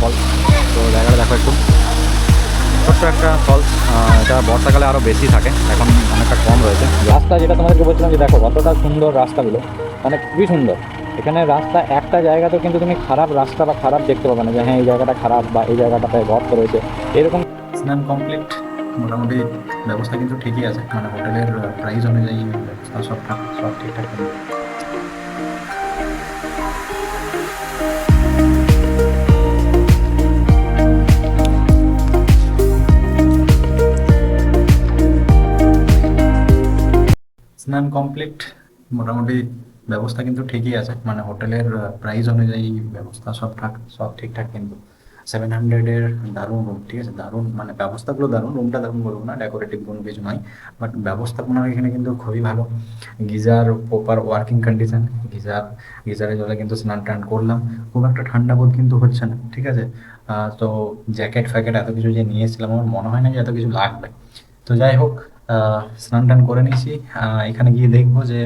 ফল। তো জায়গাটা দেখো একটু। ছোট্ট একটা ফল এটা বর্ষাকালে আরও বেশি থাকে, এখন অনেকটা কম রয়েছে। রাস্তা যেটা তোমাদেরকে বলছিলাম যে দেখো, কতটা সুন্দর রাস্তাগুলো মানে খুবই সুন্দর। এখানে রাস্তা একটা জায়গাতেও কিন্তু তুমি খারাপ রাস্তা বা খারাপ দেখতে পাবে না যে হ্যাঁ এই জায়গাটা খারাপ বা এই জায়গাটাতে গর্ত রয়েছে। এরকম স্নান কমপ্লিট মোটামুটি ব্যবস্থা কিন্তু ঠিকই আছে। মানে হোটেলের প্রাইস অনুযায়ী সব সব ঠিকঠাক। স্নান কমপ্লিট মোটামুটি ব্যবস্থা কিন্তু ঠিকই আছে। মানে হোটেলের প্রাইস অনুযায়ী ব্যবস্থা সব ঠাক সব ঠিকঠাক কিন্তু। সেভেন হান্ড্রেডের দারুণ রুম ঠিক আছে? দারুণ মানে ব্যবস্থাগুলো দারুণ রুমটা দারুণ বলব না ডেকোরেটিভ কোনো কিছু নয়। বাট ব্যবস্থাপনা এখানে কিন্তু খুবই ভালো। Geyser proper working condition geyser গিজারের জলে কিন্তু স্নান টান করলাম। খুব একটা ঠান্ডা বোধ কিন্তু হচ্ছে না, ঠিক আছে? তো জ্যাকেট ফ্যাকেট এত কিছু যে নিয়ে এসেছিলাম আমার মনে হয় না যে এত কিছু লাগবে। তো যাই হোক স্নান টান করে নিয়েছি। এখানে গিয়ে দেখব যে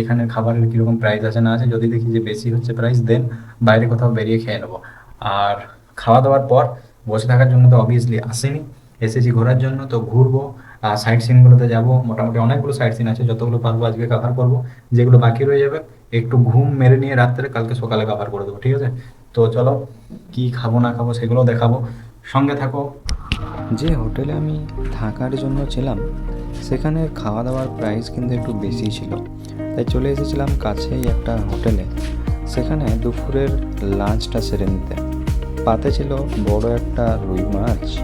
এখানে খাবারের কীরকম প্রাইস আছে না আছে। যদি দেখি যে বেশি হচ্ছে প্রাইস দেন বাইরে কোথাও বেরিয়ে খেয়ে নেব। আর খাওয়া দাওয়ার পর বসে থাকার জন্য তো অবভিয়াসলি আসেনি। এসেছি ঘোরার জন্য, তো ঘুরবো। আর সাইড সিনগুলোতে যাব। মোটামুটি অনেকগুলো সাইড সিন আছে। যতগুলো পারব আজকে কভার করব। যেগুলো বাকি রয়ে যাবে, একটু ঘুম মেরে নিয়ে রাত্রে কালকে সকালে কভার করে দেবো, ঠিক আছে? তো চলো, কি খাব না খাব সেগুলো দেখাবো। সঙ্গে থাকো। যে হোটেলে আমি থাকার জন্য ছিলাম সেখানে খাওয়া দাওয়ার প্রাইস কিন্তু একটু বেশি ছিল। তাই চলে এসেছিলাম কাছেই একটা হোটেলে। সেখানে দুপুরের লাঞ্চটা সেরে নিতে। পাতে ছিল বড় একটা রুই মাছ,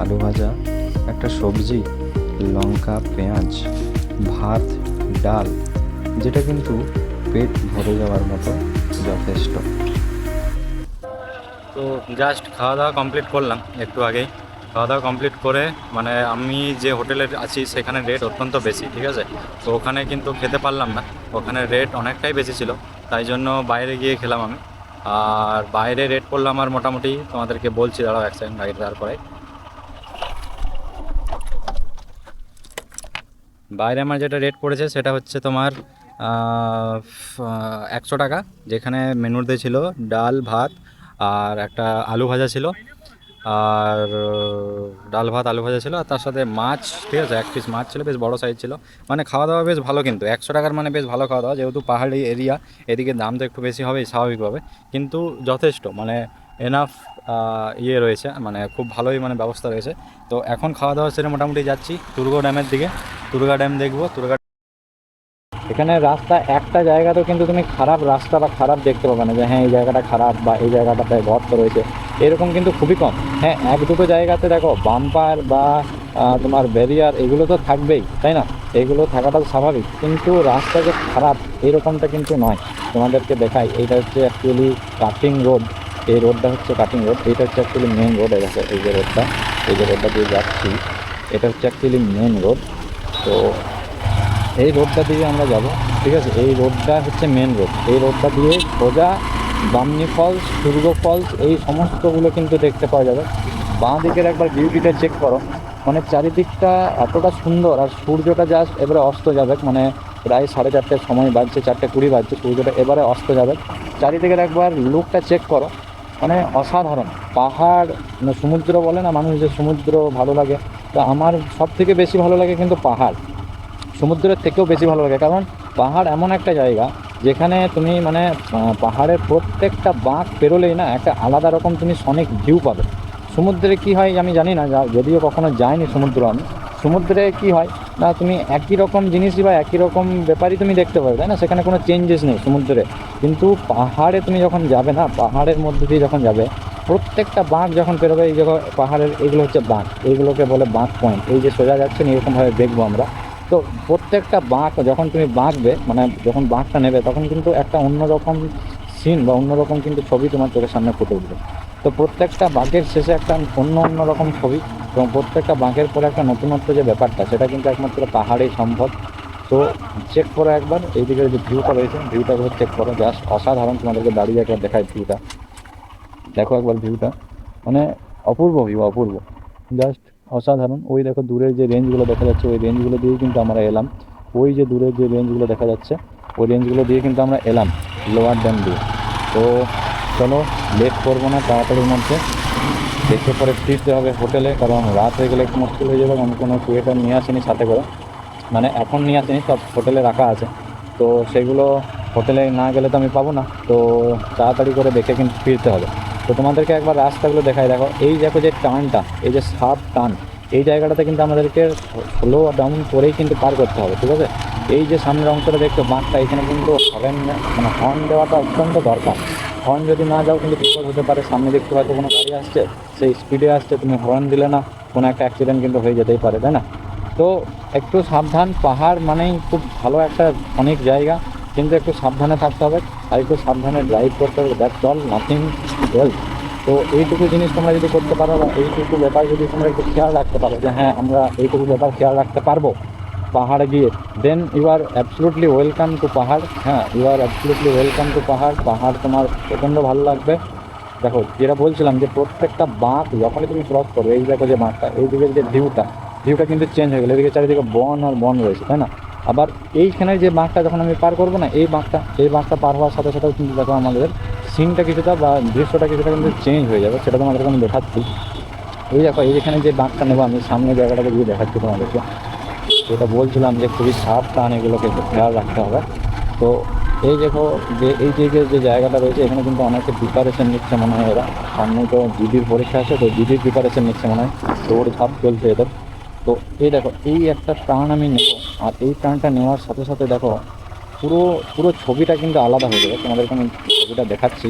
আলু ভাজা, একটা সবজি, লঙ্কা, পেঁয়াজ, ভাত, ডাল, যেটা কিন্তু পেট ভরে যাওয়ার মতো যথেষ্ট। তো জাস্ট খাওয়া দাওয়া কমপ্লিট করলাম একটু আগেই। খাওয়া দাওয়া কমপ্লিট করে মানে আমি যে হোটেলে আছি সেখানে রেট অত্যন্ত বেশি, ঠিক আছে? তো ওখানে কিন্তু খেতে পারলাম না। ওখানে রেট অনেকটাই বেশি ছিল, তাই জন্য বাইরে গিয়ে খেলাম আমি। আর বাইরে রেট করলাম আমার মোটামুটি, তোমাদেরকে বলছি, দাঁড়াও এক সেকেন্ড দাঁড় করে বাইরে আমার যেটা রেট পড়েছে, সেটা হচ্ছে তোমার একশো টাকা, যেখানে মেনুতে ছিল ডাল, ভাত, আর একটা আলু ভাজা ছিল। আর ডাল ভাত, আলু ভাজা ছিল, আর তার সাথে মাছ, ঠিক আছে, এক পিস মাছ ছিল, বেশ বড় সাইজ ছিল। মানে খাওয়া দাওয়া বেশ ভালো কিন্তু, একশো টাকার মানে বেশ ভালো খাওয়া দাওয়া, যেহেতু পাহাড়ি এরিয়া এদিকে দাম তো একটু বেশি হবেই, স্বাভাবিকভাবে। কিন্তু যথেষ্ট মানে এনাফ ইয়ে রয়েছে মানে খুব ভালোই মানে ব্যবস্থা রয়েছে। তো এখন খাওয়া দাওয়া সেরে মোটামুটি যাচ্ছি, দুর্গা ড্যামের দিকে। দুর্গা ড্যাম দেখব, দুর্গা এখানে রাস্তা একটা জায়গাতেও কিন্তু তুমি খারাপ রাস্তা বা খারাপ দেখতে পাবে না যে হ্যাঁ এই জায়গাটা খারাপ বা এই জায়গাটাতে গর্ত রয়েছে। এরকম কিন্তু খুবই কম। হ্যাঁ এক দুটো জায়গাতে দেখো বাম্পার বা তোমার ব্যারিয়ার এগুলো তো থাকবেই, তাই না? এগুলো থাকাটা স্বাভাবিক। কিন্তু রাস্তা যে খারাপ, এরকমটা কিন্তু নয়। তোমাদেরকে দেখাই, এইটা হচ্ছে অ্যাকচুয়ালি কাটিং রোড এই রোডটা হচ্ছে কাটিং রোড এটা হচ্ছে অ্যাকচুয়ালি মেন রোড দেখো, এই যে রোডটা এই যে রোডটা দিয়ে যাচ্ছি, এটা হচ্ছে অ্যাকচুয়ালি মেন রোড তো এই রোডটা দিয়ে আমরা যাব, ঠিক আছে? এই রোডটা হচ্ছে মেন রোড এই রোডটা দিয়ে সোজা বামনি ফলস দুর্গ ফলস এই সমস্তগুলো কিন্তু দেখতে পাওয়া যাবে। বাঁ দিকের একবার বিউটিটা চেক করো। মানে চারিদিকটা এতটা সুন্দর, আর সূর্যটা জাস্ট এবারে অস্ত যাবে। মানে প্রায় সাড়ে চারটের সময় বাজছে, চারটে কুড়ি বাজছে, সূর্যটা এবারে অস্ত যাবে। চারিদিকের একবার লুকটা চেক করো। মানে অসাধারণ। পাহাড় মানে সমুদ্র বলে না মানুষ যে সমুদ্র ভালো লাগে। তো আমার সব থেকে বেশি ভালো লাগে কিন্তু পাহাড়। সমুদ্রের থেকেও বেশি ভালো লাগে। কারণ পাহাড় এমন একটা জায়গা যেখানে তুমি মানে পাহাড়ের প্রত্যেকটা বাঁক পেরোলেই না একটা আলাদা রকম তুমি সনিক ভিউ পাবে। সমুদ্রে কি হয় আমি জানি না যদিও কখনো যাইনি সমুদ্র আমি। সমুদ্রে কি হয় না, তুমি একই রকম জিনিসই বা একই রকম ব্যাপারই তুমি দেখতে পাবে, তাই না? সেখানে কোনো চেঞ্জেস নেই সমুদ্রে। কিন্তু পাহাড়ে তুমি যখন যাবে না, পাহাড়ের মধ্যে দিয়ে যখন যাবে, প্রত্যেকটা বাঁক যখন পেরোবে, এই যখন পাহাড়ের, এগুলো হচ্ছে বাঁক। এইগুলোকে বলে বাঁক পয়েন্ট এই যে সোজা যাচ্ছে এরকমভাবে দেখব আমরা। তো প্রত্যেকটা বাঁক যখন তুমি বাঁকবে মানে যখন বাঁকটা নেবে, তখন কিন্তু একটা অন্যরকম সিন বা অন্যরকম কিন্তু ছবি তোমার চোখের সামনে ফুটে উঠবে। তো প্রত্যেকটা বাঁকের শেষে একটা অন্য অন্য রকম ছবি এবং প্রত্যেকটা বাঁকের পরে একটা নতুনত্ব যে ব্যাপারটা, সেটা কিন্তু একমাত্র পাহাড়েই সম্ভব। তো চেক করো একবার, এইদিকে যে ভিউটা রয়েছে ভিউটা একবার চেক করো জাস্ট অসাধারণ তোমাদেরকে দাঁড়িয়ে একবার দেখায় ভিউটা দেখো একবার ভিউটা মানে অপূর্ব ভিউ অপূর্ব। জাস্ট অসাধারণ। ওই দেখো দূরের যে রেঞ্জগুলো দেখা যাচ্ছে, ওই রেঞ্জগুলো দিয়েই কিন্তু আমরা এলাম। ওই যে দূরের যে রেঞ্জগুলো দেখা যাচ্ছে, ওই রেঞ্জগুলো দিয়ে কিন্তু আমরা এলাম লোয়ার ড্যাম দিয়ে। তো চলো লেট করব না, তাড়াতাড়ির মধ্যে। দেখে পরে ফিরতে হবে হোটেলে, কারণ রাত হয়ে গেলে একটু মুশকিল হয়ে যাবে আমি কোনো কুয়েটার নিয়ে আসিনি সাথে করে। মানে এখন নিয়ে আসিনি, সব হোটেলে রাখা আছে। তো সেগুলো হোটেলে না গেলে তো আমি পাবো না। তো তাড়াতাড়ি করে দেখে কিন্তু ফিরতে হবে। তো তোমাদেরকে একবার রাস্তাগুলো দেখাই। দেখো, এই দেখো যে টানটা, এই যে সাপ টান, এই জায়গাটাতে কিন্তু আমাদেরকে স্লো ডাউন করেই কিন্তু পার করতে হবে, ঠিক আছে? এই যে সামনের অংশটা দেখছ বাঁকটা এখানে কিন্তু হর্ন মানে হর্ন দেওয়াটা অত্যন্ত দরকার। হর্ন যদি না যাও কিন্তু বিপদ হতে পারে। সামনে দেখতে হয়তো কোনো গাড়ি আসছে, সেই স্পিডে আসছে, তুমি হর্ন দিলে না, কোনো একটা অ্যাক্সিডেন্ট কিন্তু হয়ে যেতেই পারে, তাই না? তো একটু সাবধান, পাহাড় মানেই খুব ভালো একটা অনেক জায়গা। কিন্তু একটু সাবধানে থাকতে হবে আর একটু সাবধানে ড্রাইভ করতে হবে। দ্যাটস অল নাথিং এলস তো এইটুকু জিনিস তোমরা যদি করতে পারো বা এইটুকু ব্যাপার যদি তোমরা একটু খেয়াল রাখতে পারো যে হ্যাঁ আমরা এইটুকু ব্যাপার খেয়াল রাখতে পারব পাহাড়ে গিয়ে। Then you are absolutely welcome to পাহাড়। হ্যাঁ you are absolutely welcome to পাহাড়। পাহাড় তোমার প্রচণ্ড ভালো লাগবে। দেখো, যেটা বলছিলাম যে প্রত্যেকটা বাঁক যখনই তুমি ক্রস করবে, এই দেখো যে বাঁকটা, এইদিকে যে ভিউটা ভিউটা কিন্তু চেঞ্জ হয়ে গেলো। এদিকে চারিদিকে বন আর বন রয়েছে, তাই না? আবার এইখানে যে বাঁকটা যখন আমি পার করব না, এই বাঁকটা এই বাঁকটা পার হওয়ার সাথে সাথে কিন্তু দেখো আমাদের সিনটা কিছুটা বা দৃশ্যটা কিছুটা কিন্তু চেঞ্জ হয়ে যাবে, সেটা তোমাদেরকে আমি দেখাচ্ছি। এই দেখো এইখানে যে বাঁকটা নেব, আমি সামনে জায়গাটাকে দিয়ে দেখাচ্ছি তোমাদেরকে। যেটা বলছিলাম যে খুবই সাবধান এগুলোকে খেয়াল রাখতে হবে। তো এই দেখো, যে এই যে যে জায়গাটা রয়েছে, এখানে কিন্তু অনেকে প্রিপারেশন নিচ্ছে মনে হয় এরা। সামনে তো দিদির পরীক্ষা আছে, তো জিডির প্রিপারেশন নিচ্ছে মনে হয়। দৌড় ঝাঁপ চলছে এদের। তো এই দেখো এই একটা টার্ন আমি নেব। আর এই টার্নটা নেওয়ার সাথে সাথে দেখো পুরো পুরো ছবিটা কিন্তু আলাদা হয়ে যাবে। তোমাদেরকে আমি ছবিটা দেখাচ্ছি।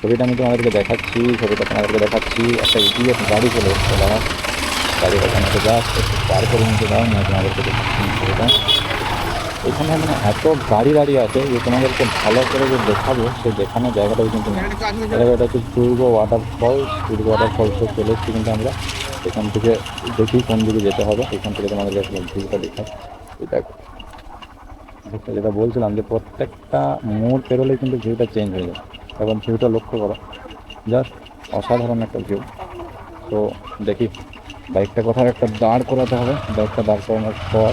ছবিটা আমি তোমাদেরকে দেখাচ্ছি ছবিটা তোমাদেরকে দেখাচ্ছি। একটা ইডিএফ গাড়ি চলে এসছে দাঁড়া গাড়ি ওখানে জাস্ট একটু পার করে নিতে দাও না তোমাদেরকে দেখাচ্ছি ছবিটা। এখানে মানে এত গাড়ি দাঁড়িয়ে আছে যে তোমাদেরকে ভালো করে যে দেখাবো সেই দেখানোর জায়গাটাও কিন্তু নেই। এটা এটা হচ্ছে দুর্গ ওয়াটারফলস দুর্গ ওয়াটারফলসে চলে এসেছি কিন্তু আমরা। এখান থেকে দেখি কোন দিকে যেতে হবে। এখান থেকে তোমাদেরকে একটা ভিউটা দেখো। দেখো, যেটা বলছিলাম যে প্রত্যেকটা মোড় পেরোলেই কিন্তু ভিউটা চেঞ্জ হয়ে যায়। এবং ভিউটা লক্ষ্য করো জাস্ট অসাধারণ একটা ভিউ তো দেখি বাইকটা কোথাও একটা দাঁড় করাতে হবে। বাইকটা দাঁড় করানোর পর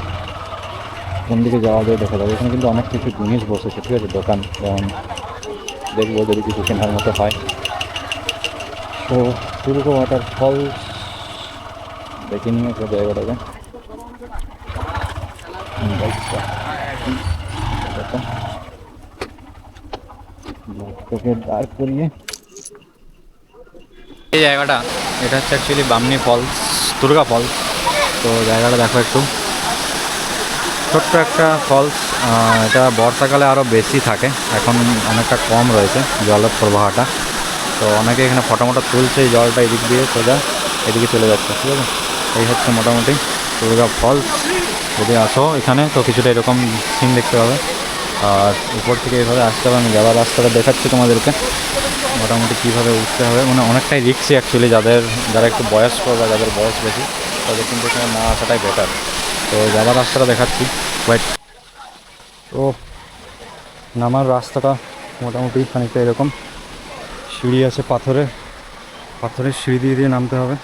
কোন দিকে যাওয়া যায় দেখা যাবে। এখানে কিন্তু অনেক কিছু জিনিস বসেছে ঠিক আছে? দোকান যেমন দেখব যদি কিছু কেনার মতো হয়। তো দুর্গ ওয়াটারফল দেখে নিয়ে একটা জায়গাটাকে। এই জায়গাটা, এটা হচ্ছে actually Bamni falls Durga falls তো জায়গাটা দেখো একটু। ছোট্ট একটা ফলস এটা বর্ষাকালে আরও বেশি থাকে। এখন অনেকটা কম রয়েছে জলের প্রবাহটা। তো অনেকে এখানে ফটো মটো তুলছে জলটা এদিক দিয়ে সোজা, এদিকে চলে যাচ্ছে, ঠিক আছে? এই হচ্ছে মোটামুটি দুর্গা ফলস যদি আসো এখানে, তো কিছুটা এরকম সিন দেখতে পাবে। আর উপর থেকে এইভাবে আসতে হবে, আমি যাওয়ার রাস্তাটা দেখাচ্ছি তোমাদেরকে। মোটামুটি কীভাবে উঠতে হবে মানে অনেকটাই রিক্সি অ্যাকচুয়ালি যাদের, যারা একটু বয়স্ক বা যাদের বয়স বেশি, তাদের কিন্তু এখানে না আসাটাই বেটার তো যাওয়ার রাস্তাটা দেখাচ্ছি। ওয়েট তো নামার রাস্তাটা মোটামুটি খানিকটা এরকম। সিঁড়ি আছে পাথরের পাথরের সিঁড়ি দিয়ে দিয়ে নামতে হবে।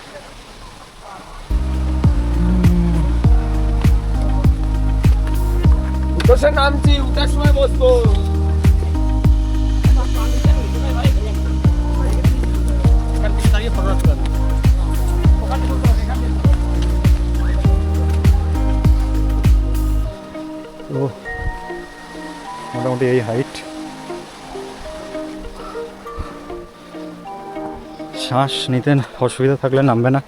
বসে নামছি উঠার সময় বসবো। মোটামুটি এই হাইট শ্বাস নিতে অসুবিধা থাকলে নামবে না।